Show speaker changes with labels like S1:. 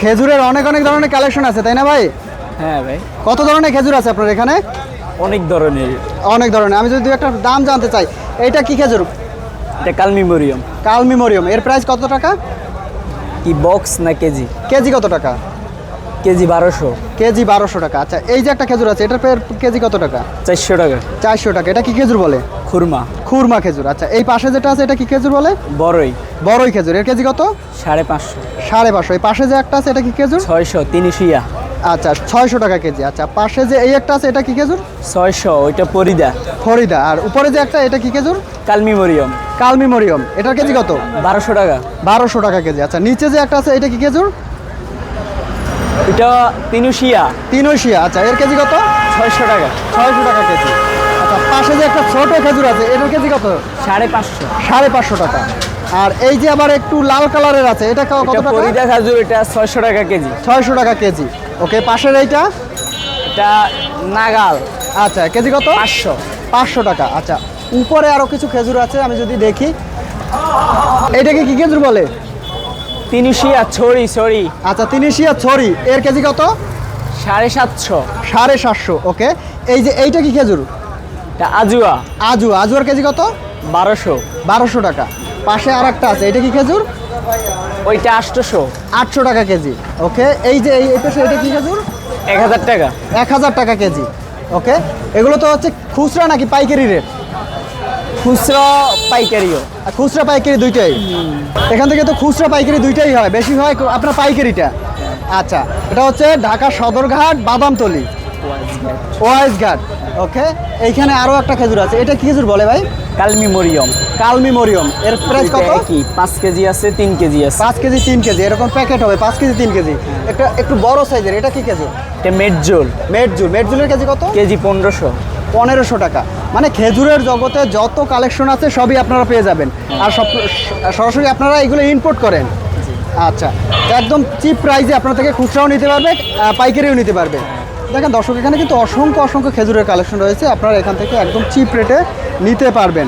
S1: খেজুরের অনেক অনেক ধরনের কালেকশন আছে তাই না ভাই?
S2: হ্যাঁ ভাই।
S1: কত ধরনের খেজুর আছে আপনার এখানে?
S2: অনেক ধরনের।
S1: অনেক ধরনের। আমি যদি একটা দাম জানতে চাই এটা কি খেজুর?
S2: এটা কাল
S1: মেমোরিয়াম কাল মেমোরিয়াম এর প্রাইস কত টাকা?
S2: কি বক্স না কেজি?
S1: কেজি কত টাকা?
S2: কেজি বারোশো।
S1: কেজি বারোশো টাকা। আচ্ছা এই যে একটা খেজুর আছে এটার কেজি কত টাকা?
S2: চারশো টাকা।
S1: চারশো টাকা এটা কি খেজুর বলে?
S2: খুরমা।
S1: খুরমা খেজুর আচ্ছা এই পাশে যেটা আছে এটা কি খেজুর বলে?
S2: বড়ই
S1: বড়ই খেজুর এর কেজি কত?
S2: সাড়ে পাঁচশো।
S1: সাড়ে পাঁচশো। এই পাশে যে একটা আছে এটা কি খেজুর?
S2: ছয়শো তিনশিয়া
S1: আচ্ছা ছয়শো টাকা কেজি আচ্ছা পাশে যে এই একটা আছে এটা কি খেজুর?
S2: ছয়শো ওইটা পরিদা
S1: ফরিদা আর উপরে যে একটা এটা কি খেজুর?
S2: কালমিমোরিয়াম।
S1: কালমি মরিয়ম এটার কেজি কত?
S2: বারোশো টাকা।
S1: বারোশো টাকা কেজি আচ্ছা নিচে যে একটা আছে এটা কি খেজুর?
S2: এটা তিনুশিয়া।
S1: তিনশিয়া আচ্ছা এর কেজি কত?
S2: ছয়শো টাকা।
S1: ছয়শো টাকা কেজি। আচ্ছা পাশে যে একটা ছোট খেজুর আছে এটার কেজি কত?
S2: সাড়ে পাঁচশো।
S1: সাড়ে পাঁচশো টাকা। আর এই যে আবার একটু লাল কালারের আছে এটা কত টাকা?
S2: পরিদা খাজুর এটা ছয়শো টাকা কেজি।
S1: ছয়শো টাকা কেজি। ওকে পাশের এইটা?
S2: এটা নাগাল।
S1: আচ্ছা কেজি কত?
S2: পাঁচশো।
S1: পাঁচশো টাকা আচ্ছা। উপরে আরও কিছু খেজুর আছে আমি যদি দেখি। এটাকে কি খেজুর বলে?
S2: তিনুশিয়া ছড়ি ছড়ি
S1: আচ্ছা তিনিশিয়া ছড়ি এর কেজি কত?
S2: সাড়ে সাতশো।
S1: সাড়ে সাতশো ওকে। এই যে এইটা কি খেজুর?
S2: এটা আজুয়া।
S1: আজু আজুয়ার কেজি কত?
S2: বারোশো।
S1: বারোশো টাকা। পাশে আর একটা আছে এটা কি খেজুর?
S2: ওইটা আটশোশো।
S1: আটশো টাকা কেজি ওকে। এই যে এই পাশে এটা কি খেজুর?
S2: এক হাজার টাকা।
S1: এক হাজার টাকা কেজি ওকে। এগুলো তো হচ্ছে খুচরা নাকি পাইকারি রেট?
S2: খুচরো পাইকারিও।
S1: আর খুচরা পাইকারি দুইটাই? এখান থেকে তো খুচরা পাইকারি দুইটাই হয় বেশি হয় আপনার পাইকারিটা। আচ্ছা এটা হচ্ছে ঢাকা সদরঘাট বাদামতলি। ওয়াইজ ঘাট ওকে? এইখানে আরও একটা খেজুর আছে। এটা কি খেজুর বলে ভাই?
S2: কালমিমোরিয়াম।
S1: কালমি মরিয়ম এর প্রাইস কত?
S2: কি পাঁচ কেজি আছে তিন কেজি আছে।
S1: পাঁচ কেজি তিন কেজি এরকম প্যাকেট হবে পাঁচ কেজি তিন কেজি। একটা একটু বড় সাইজের এটা কি খেজুর?
S2: এটা মেটজোল।
S1: মেটজুল মেটজুলের কেজি কত?
S2: কেজি পনেরোশো।
S1: পনেরোশো টাকা। মানে খেজুরের জগতে যত কালেকশন আছে, সবই আপনারা পেয়ে যাবেন। আর সব সরাসরি আপনারা এগুলো ইম্পোর্ট করেন। আচ্ছা একদম চিপ প্রাইসে আপনার থেকে খুচরাও নিতে পারবে পাইকারিও নিতে পারবে। দেখেন দর্শক, এখানে কিন্তু অসংখ্য অসংখ্য খেজুরের কালেকশন রয়েছে। আপনারা এখান থেকে একদম চিপ রেটে নিতে পারবেন।